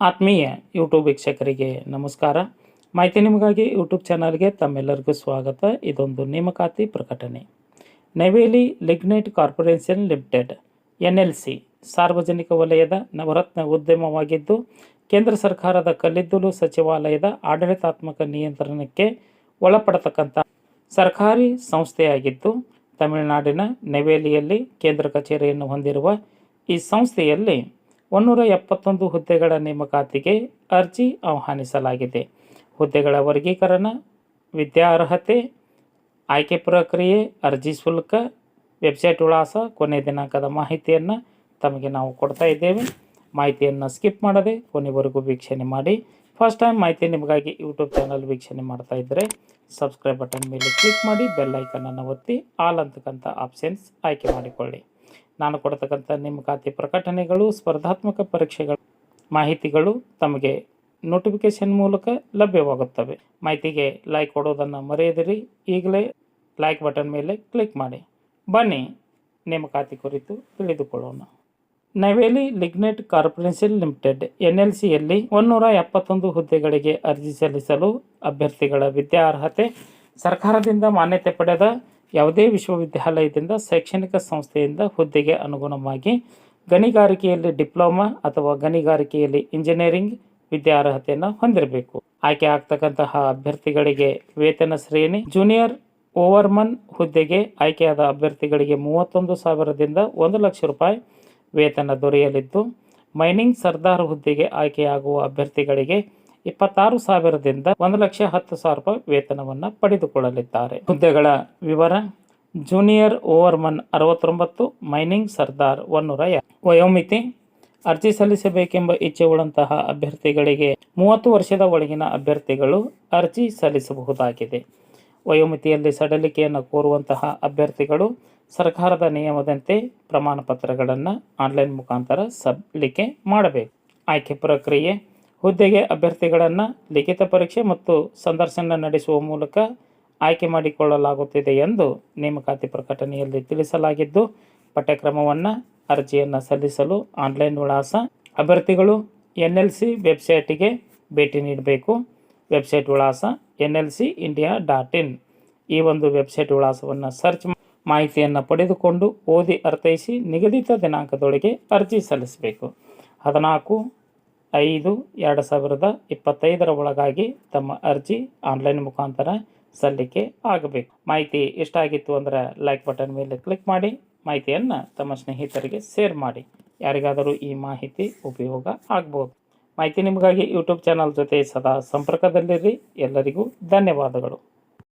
ಆತ್ಮೀಯ ಯೂಟ್ಯೂಬ್ ವೀಕ್ಷಕರಿಗೆ ನಮಸ್ಕಾರ. ಮಾಹಿತಿ ನಿಮಗಾಗಿ ಯೂಟ್ಯೂಬ್ ಚಾನಲ್ಗೆ ತಮ್ಮೆಲ್ಲರಿಗೂ ಸ್ವಾಗತ. ಇದೊಂದು ನೇಮಕಾತಿ ಪ್ರಕಟಣೆ. Neyveli lignite corporation limited N ಸಾರ್ವಜನಿಕ ವಲಯದ ನವರತ್ನ ಉದ್ಯಮವಾಗಿದ್ದು, ಕೇಂದ್ರ ಸರ್ಕಾರದ ಕಲ್ಲಿದ್ದಲು ಸಚಿವಾಲಯದ ಆಡಳಿತಾತ್ಮಕ ನಿಯಂತ್ರಣಕ್ಕೆ ಒಳಪಡತಕ್ಕಂಥ ಸರ್ಕಾರಿ ಸಂಸ್ಥೆಯಾಗಿದ್ದು, ತಮಿಳುನಾಡಿನ ನವೇಲಿಯಲ್ಲಿ ಕೇಂದ್ರ ಕಚೇರಿಯನ್ನು ಹೊಂದಿರುವ ಈ ಸಂಸ್ಥೆಯಲ್ಲಿ ಒನ್ನೂರ ಎಪ್ಪತ್ತೊಂದು ಹುದ್ದೆಗಳ ನೇಮಕಾತಿಗೆ ಅರ್ಜಿ ಆಹ್ವಾನಿಸಲಾಗಿದೆ. ಹುದ್ದೆಗಳ ವರ್ಗೀಕರಣ, ವಿದ್ಯಾರ್ಹತೆ, ಆಯ್ಕೆ ಪ್ರಕ್ರಿಯೆ, ಅರ್ಜಿ ಶುಲ್ಕ, ವೆಬ್ಸೈಟ್ ವಿಳಾಸ ಕೊನೆ ದಿನಾಂಕದ ಮಾಹಿತಿಯನ್ನು ತಮಗೆ ನಾವು ಕೊಡ್ತಾ ಇದ್ದೇವೆ. ಮಾಹಿತಿಯನ್ನು ಸ್ಕಿಪ್ ಮಾಡದೆ ಕೊನೆವರೆಗೂ ವೀಕ್ಷಣೆ ಮಾಡಿ. ಫಸ್ಟ್ ಟೈಮ್ ಮಾಹಿತಿ ನಿಮಗಾಗಿ ಯೂಟ್ಯೂಬ್ ಚಾನಲ್ ವೀಕ್ಷಣೆ ಮಾಡ್ತಾ ಇದ್ದರೆ ಸಬ್ಸ್ಕ್ರೈಬ್ ಬಟನ್ ಮೇಲೆ ಕ್ಲಿಕ್ ಮಾಡಿ, ಬೆಲ್ ಐಕನನ್ನು ಒತ್ತಿ, ಆಲ್ ಅಂತಕ್ಕಂಥ ಆಪ್ಷನ್ಸ್ ಆಯ್ಕೆ ಮಾಡಿಕೊಳ್ಳಿ. ನಾನು ಕೊಡ್ತಕ್ಕಂಥ ನೇಮಕಾತಿ ಪ್ರಕಟಣೆಗಳು, ಸ್ಪರ್ಧಾತ್ಮಕ ಪರೀಕ್ಷೆಗಳ, ಮಾಹಿತಿಗಳು ತಮಗೆ ನೋಟಿಫಿಕೇಶನ್ ಮೂಲಕ ಲಭ್ಯವಾಗುತ್ತವೆ. ಮಾಹಿತಿಗೆ ಲೈಕ್ ಕೊಡೋದನ್ನು ಮರೆಯದಿರಿ. ಈಗಲೇ ಲೈಕ್ ಬಟನ್ ಮೇಲೆ ಕ್ಲಿಕ್ ಮಾಡಿ. ಬನ್ನಿ ನೇಮಕಾತಿ ಕುರಿತು ತಿಳಿದುಕೊಳ್ಳೋಣ. Neyveli lignite corporation limited N L ಸಿಯಲ್ಲಿ ಒನ್ನೂರ ಎಪ್ಪತ್ತೊಂದು ಹುದ್ದೆಗಳಿಗೆ ಅರ್ಜಿ ಸಲ್ಲಿಸಲು ಅಭ್ಯರ್ಥಿಗಳ ವಿದ್ಯಾರ್ಹತೆ ಸರ್ಕಾರದಿಂದ ಮಾನ್ಯತೆ ಪಡೆದ ಯಾವುದೇ ವಿಶ್ವವಿದ್ಯಾಲಯದಿಂದ ಶೈಕ್ಷಣಿಕ ಸಂಸ್ಥೆಯಿಂದ ಹುದ್ದೆಗೆ ಅನುಗುಣವಾಗಿ ಗಣಿಗಾರಿಕೆಯಲ್ಲಿ ಡಿಪ್ಲೊಮಾ ಅಥವಾ ಗಣಿಗಾರಿಕೆಯಲ್ಲಿ ಇಂಜಿನಿಯರಿಂಗ್ ವಿದ್ಯಾರ್ಹತೆಯನ್ನು ಹೊಂದಿರಬೇಕು. ಆಯ್ಕೆ ಆಗ್ತಕ್ಕಂತಹ ಅಭ್ಯರ್ಥಿಗಳಿಗೆ ವೇತನ ಶ್ರೇಣಿ, ಜೂನಿಯರ್ ಓವರ್ಮನ್ ಹುದ್ದೆಗೆ ಆಯ್ಕೆಯಾದ ಅಭ್ಯರ್ಥಿಗಳಿಗೆ ಮೂವತ್ತೊಂದು ಸಾವಿರದಿಂದ ಒಂದು ಲಕ್ಷ ರೂಪಾಯಿ ವೇತನ ದೊರೆಯಲಿದ್ದು, ಮೈನಿಂಗ್ ಸರ್ದಾರ್ ಹುದ್ದೆಗೆ ಆಯ್ಕೆಯಾಗುವ ಅಭ್ಯರ್ಥಿಗಳಿಗೆ ಇಪ್ಪತ್ತಾರು ಸಾವಿರದಿಂದ ಒಂದು ಲಕ್ಷ ಹತ್ತು ಸಾವಿರ ರೂಪಾಯಿ ವೇತನವನ್ನು ಪಡೆದುಕೊಳ್ಳಲಿದ್ದಾರೆ. ಹುದ್ದೆಗಳ ವಿವರ, ಜೂನಿಯರ್ ಓವರ್ಮನ್ ಅರವತ್ತೊಂಬತ್ತು, ಮೈನಿಂಗ್ ಸರ್ದಾರ್ ಒನ್ನೂರ ವಯೋಮಿತಿ, ಅರ್ಜಿ ಸಲ್ಲಿಸಬೇಕೆಂಬ ಇಚ್ಛೆ ಉಳ್ಳಂತಹ ಅಭ್ಯರ್ಥಿಗಳಿಗೆ ಮೂವತ್ತು ವರ್ಷದ ಒಳಗಿನ ಅಭ್ಯರ್ಥಿಗಳು ಅರ್ಜಿ ಸಲ್ಲಿಸಬಹುದಾಗಿದೆ. ವಯೋಮಿತಿಯಲ್ಲಿ ಸಡಲಿಕೆಯನ್ನು ಕೋರುವಂತಹ ಅಭ್ಯರ್ಥಿಗಳು ಸರ್ಕಾರದ ನಿಯಮದಂತೆ ಪ್ರಮಾಣ ಪತ್ರಗಳನ್ನು ಆನ್ಲೈನ್ ಮುಖಾಂತರ ಸಲ್ಲಿಕೆ ಮಾಡಬೇಕು. ಆಯ್ಕೆ ಪ್ರಕ್ರಿಯೆ ಹುದ್ದೆಗೆ ಅಭ್ಯರ್ಥಿಗಳನ್ನು ಲಿಖಿತ ಪರೀಕ್ಷೆ ಮತ್ತು ಸಂದರ್ಶನ ನಡೆಸುವ ಮೂಲಕ ಆಯ್ಕೆ ಮಾಡಿಕೊಳ್ಳಲಾಗುತ್ತಿದೆ ಎಂದು ನೇಮಕಾತಿ ಪ್ರಕಟಣೆಯಲ್ಲಿ ತಿಳಿಸಲಾಗಿದ್ದು, ಪಠ್ಯಕ್ರಮವನ್ನು ಅರ್ಜಿಯನ್ನು ಸಲ್ಲಿಸಲು ಆನ್ಲೈನ್ ವಿಳಾಸ ಅಭ್ಯರ್ಥಿಗಳು ಎನ್ ಎಲ್ ಸಿ ವೆಬ್ಸೈಟಿಗೆ ಭೇಟಿ ನೀಡಬೇಕು. ವೆಬ್ಸೈಟ್ ವಿಳಾಸ N L C India dot in. ಈ ಒಂದು ವೆಬ್ಸೈಟ್ ವಿಳಾಸವನ್ನು ಸರ್ಚ್ ಮಾಹಿತಿಯನ್ನು ಪಡೆದುಕೊಂಡು ಓದಿ ಅರ್ಥೈಸಿ ನಿಗದಿತ ದಿನಾಂಕದೊಳಗೆ ಅರ್ಜಿ ಸಲ್ಲಿಸಬೇಕು. ಹದಿನಾಲ್ಕು ಐದು ಎರಡು ಸಾವಿರದ ಇಪ್ಪತ್ತೈದರ ಒಳಗಾಗಿ ತಮ್ಮ ಅರ್ಜಿ ಆನ್ಲೈನ್ ಮುಖಾಂತರ ಸಲ್ಲಿಕೆ ಆಗಬೇಕು. ಮಾಹಿತಿ ಇಷ್ಟ ಆಗಿತ್ತು ಅಂದರೆ ಲೈಕ್ ಬಟನ್ ಮೇಲೆ ಕ್ಲಿಕ್ ಮಾಡಿ, ಮಾಹಿತಿಯನ್ನು ತಮ್ಮ ಸ್ನೇಹಿತರಿಗೆ ಶೇರ್ ಮಾಡಿ. ಯಾರಿಗಾದರೂ ಈ ಮಾಹಿತಿ ಉಪಯೋಗ ಆಗ್ಬೋದು. ಮಾಹಿತಿ ನಿಮಗಾಗಿ ಯೂಟ್ಯೂಬ್ ಚಾನಲ್ ಜೊತೆ ಸದಾ ಸಂಪರ್ಕದಲ್ಲಿರಿ. ಎಲ್ಲರಿಗೂ ಧನ್ಯವಾದಗಳು.